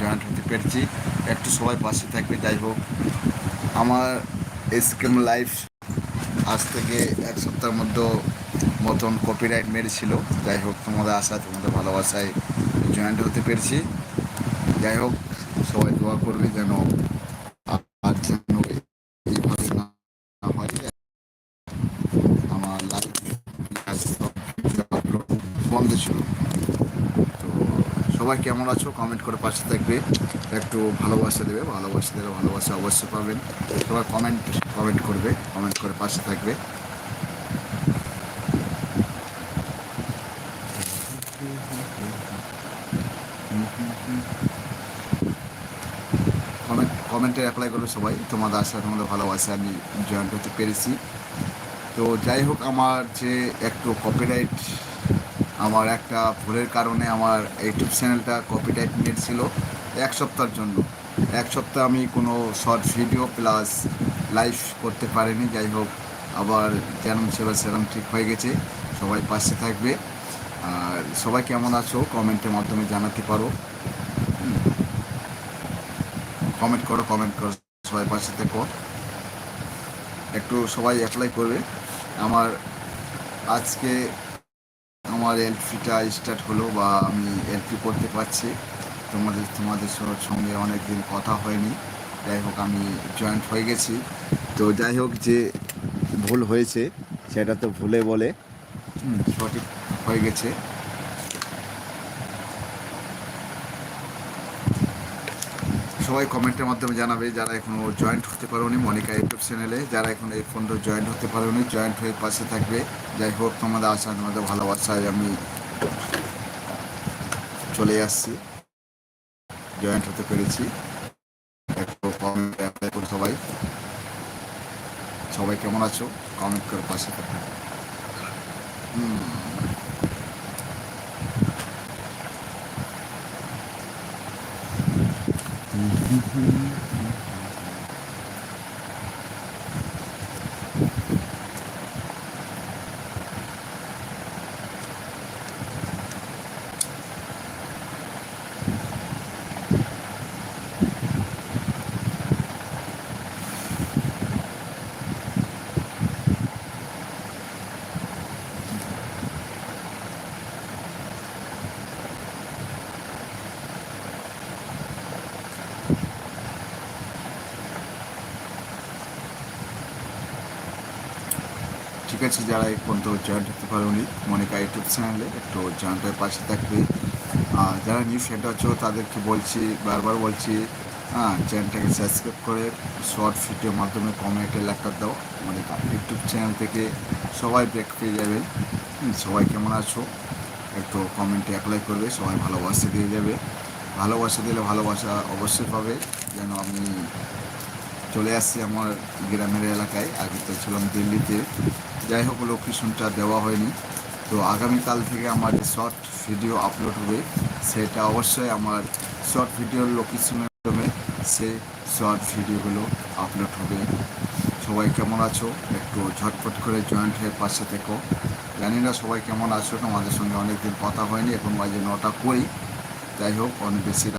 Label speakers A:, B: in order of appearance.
A: Joint হতে পেরেছি। একটু সবাই পাশে থাকবে, যাই হোক। আমার স্কিম লাইফ আজ থেকে এক সপ্তাহের মধ্যে মতন কপিরাইট মেরেছিল। যাই হোক, তোমাদের আশা তোমাদের ভালোবাসায় জয়েন্ট হতে পেরেছি। যাই হোক, সবাই দোয়া করবে যেন আমার লাইফ বন্ধ ছিল। সবাই কেমন আছো? কমেন্ট করে পাশে থাকবে। একটু ভালোবাসা দেবে, ভালোবাসা দিলে ভালোবাসা অবশ্যই পাবেন। সবাই কমেন্ট কমেন্ট করবে কমেন্ট করে পাশে থাকবে। কমেন্ট কমেন্টে অ্যাপ্লাই করবে সবাই। তোমাদের আশা, তোমাদের ভালোবাসা আমি জয়েন করতে পেরেছি। তো যাই হোক, আমার যে একটু কপিরাইট আমার একটা ভুলের কারণে আমার ইউটিউব চ্যানেলটা কপিরাইট ছিল এক সপ্তাহের জন্য। এক সপ্তাহ আমি কোনো শর্ট ভিডিও প্লাস লাইভ করতে পারিনি, যাই হোক, আবার যেমন ছিল সেরকম ঠিক হয়ে গেছে, সবাই পাশে থাকবে। আর সবাই কেমন আছো কমেন্টের মাধ্যমে জানাতে পারো। কমেন্ট করো কমেন্ট করো, সবাই পাশে থেকো। একটু সবাই অ্যাপ্লাই করবে। আমার আজকে আমার এলপিটা স্টার্ট হলো বা আমি এলপি করতে পারছি। তোমাদের তোমাদের সঙ্গে অনেক দিন কথা হয়নি। যাই হোক, আমি জয়েন্ট হয়ে গেছি। তো যাই হোক, যে ভুল হয়েছে, সেটা তো ভুলে বলে সঠিক হয়ে গেছে। সবাই কমেন্টের মাধ্যমে জানাবে যারা এখনও জয়েন্ট হতে পারোনি মনিকা ইউটিউব চ্যানেলে যারা এখন এই ফোনটা জয়েন্ট হতে পারোনি জয়েন্ট হয়ে পাশে থাকবে। যাই হোক, তোমাদের আশা, তোমাদের ভালোবাসায় আমি চলে আসছি। জয়েন্ট হতে পেরেছি। কমেন্ট অ্যাপ্লাই করো সবাই। সবাই কেমন আছো? কমেন্ট করে পাশে থাকবে হুম। Mm-hmm. ঠিক আছে, যারা এই পর্যন্ত জয়েন্ট হতে পারোনি, মনিকা ইউটিউব চ্যানেলে একটু জয়েন্টের পাশে থাকবে। যারা নিউ ফ্রেন্ড আছো, তাদেরকে বলছি, বারবার বলছি হ্যাঁ চ্যানেলটাকে সাবস্ক্রাইব করে শর্ট ভিডিওর মাধ্যমে কমেন্টে লেখা দাও, মনিকা ইউটিউব চ্যানেল থেকে সবাই ব্রেক পেয়ে যাবে। সবাই কেমন আছো? একটু কমেন্টে অ্যাপ্লাই করবে, সবাই ভালোবাসা দিয়ে যাবে। ভালোবাসা দিলে ভালোবাসা অবশ্যই পাবে, যেন আমি চলে আসছি আমার গ্রামের এলাকায়, আগে তো ছিলাম দিল্লিতে। যাই হোক লোকেশনটা দেওয়া হয়নি। তো আগামীকাল থেকে আমার যে শর্ট ভিডিও আপলোড হবে, সেটা অবশ্যই আমার শর্ট ভিডিওর লোকেশনের মাধ্যমে সে শর্ট ভিডিওগুলো আপলোড হবে। সবাই কেমন আছো? একটু ঝটপট করে জয়েন্ট হয়ে পাশে থেকো। জানি না সবাই কেমন আছো, তোমাদের সঙ্গে অনেকদিন কথা হয়নি, এখন বাজে নটা করি যাই হোক, অনেক বেশি